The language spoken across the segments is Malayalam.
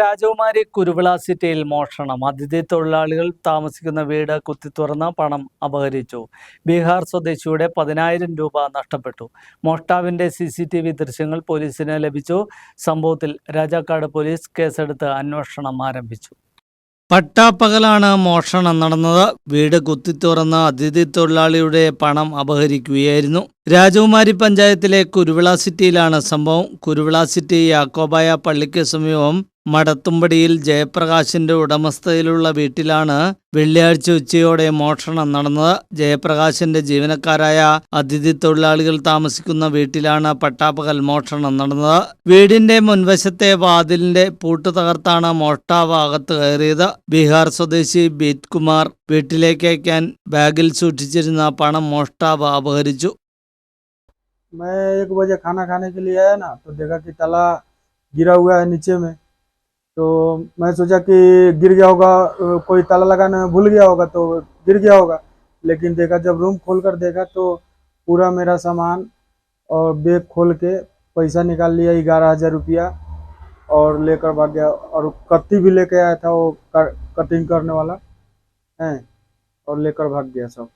രാജകുമാരി കുരുവിള സിറ്റിയിൽ മോഷണം. അതിഥി തൊഴിലാളികൾ താമസിക്കുന്ന വീട് കുത്തിത്തുറന്ന് പണം അപഹരിച്ചു. ബീഹാർ സ്വദേശിയുടെ പതിനായിരം രൂപ നഷ്ടപ്പെട്ടു. മോഷ്ടാവിന്റെ സി സി ടി വി ദൃശ്യങ്ങൾ പോലീസിന് ലഭിച്ചു. സംഭവത്തിൽ രാജാക്കാട് പോലീസ് കേസെടുത്ത് അന്വേഷണം ആരംഭിച്ചു. പട്ടാപ്പകലാണ് മോഷണം നടന്നത്. വീട് കുത്തിത്തുറന്ന് അതിഥി തൊഴിലാളിയുടെ പണം അപഹരിക്കുകയായിരുന്നു. രാജകുമാരി പഞ്ചായത്തിലെ കുരുവിള സിറ്റിയിലാണ് സംഭവം. കുരുവിള സിറ്റി യാക്കോബായ പള്ളിക്ക് സമീപം മടത്തുംപടിയിൽ ജയപ്രകാശിന്റെ ഉടമസ്ഥതയിലുള്ള വീട്ടിലാണ് വെള്ളിയാഴ്ച ഉച്ചയോടെ മോഷണം നടന്നത് ജയപ്രകാശിന്റെ ജീവനക്കാരായ അതിഥി തൊഴിലാളികൾ താമസിക്കുന്ന വീട്ടിലാണ് പട്ടാപ്പകൽ മോഷണം നടന്നത് വീടിന്റെ മുൻവശത്തെ വാതിലിന്റെ പൂട്ട് തകർത്താണ് മോഷ്ടാവ് അകത്ത് കയറിയത് ബീഹാർ സ്വദേശി ബീത് കുമാർ വീട്ടിലേക്ക് അയക്കാൻ ബാഗിൽ സൂക്ഷിച്ചിരുന്ന പണം മോഷ്ടാവ് അപഹരിച്ചു मैं एक बजे खाना खाने के लिए आया ना तो देखा कि ताला गिरा हुआ है नीचे में तो मैं सोचा कि गिर गया होगा कोई ताला लगाने भूल गया होगा तो गिर गया होगा। लेकिन देखा, जब रूम खोल कर देखा तो पूरा मेरा सामान और बैग खोल के पैसा निकाल लिया, ग्यारह हज़ार रुपया और लेकर भाग गया। और कत्ती भी लेके आया था वो क- कटिंग करने वाला, है, और लेकर भाग गया सब।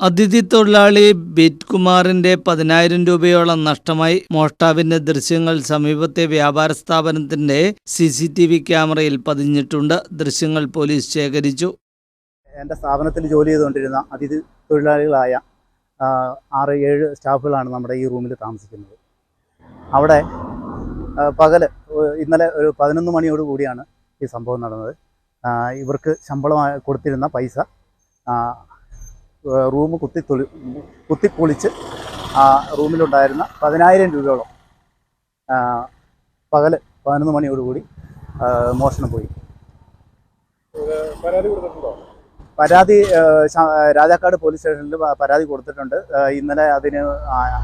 അതിഥി തൊഴിലാളി ബിറ്റ് കുമാറിന്റെ പതിനായിരം രൂപയോളം നഷ്ടമായി മോഷ്ടാവിന്റെ ദൃശ്യങ്ങൾ സമീപത്തെ വ്യാപാര സ്ഥാപനത്തിന്റെ സി സി ടി വി ക്യാമറയിൽ പതിഞ്ഞിട്ടുണ്ട്. ദൃശ്യങ്ങൾ പോലീസ് ശേഖരിച്ചു. എന്റെ സ്ഥാപനത്തിൽ ജോലി ചെയ്തുകൊണ്ടിരുന്ന അതിഥി തൊഴിലാളികളായ ആറ് ഏഴ് സ്റ്റാഫുകളാണ് നമ്മുടെ ഈ റൂമിൽ താമസിക്കുന്നത്. അവിടെ പകൽ ഇന്നലെ ഒരു പതിനൊന്ന് മണിയോട് കൂടിയാണ് ഈ സംഭവം നടന്നത്. ഇവർക്ക് ശമ്പളം കൊടുത്തിരുന്ന പൈസ റൂം കുത്തി തൊളി കുത്തിപ്പൊളിച്ച് ആ റൂമിലുണ്ടായിരുന്ന പതിനായിരം രൂപയോളം പകൽ പതിനൊന്ന് മണിയോടുകൂടി മോഷണം പോയി. പരാതി രാജാക്കാട് പോലീസ് സ്റ്റേഷനിൽ പരാതി കൊടുത്തിട്ടുണ്ട്. ഇന്നലെ അതിന്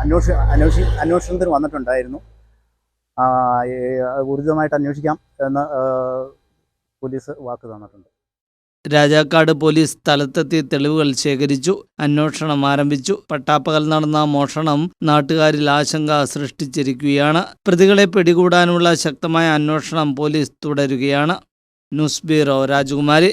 അന്വേഷ അന്വേഷി അന്വേഷണത്തിന് വന്നിട്ടുണ്ടായിരുന്നു. ഊർജിതമായിട്ട് അന്വേഷിക്കാം എന്ന് പോലീസ് വാക്ക് തന്നിട്ടുണ്ട്. രാജാക്കാട് പോലീസ് സ്ഥലത്തെത്തി തെളിവുകൾ ശേഖരിച്ചു അന്വേഷണം ആരംഭിച്ചു. പട്ടാപ്പകൽ നടന്ന മോഷണം നാട്ടുകാരിൽ ആശങ്ക സൃഷ്ടിച്ചിരിക്കുകയാണ്. പ്രതികളെ പിടികൂടാനുള്ള ശക്തമായ അന്വേഷണം പോലീസ് തുടരുകയാണ്. ന്യൂസ് ബ്യൂറോ രാജകുമാരി.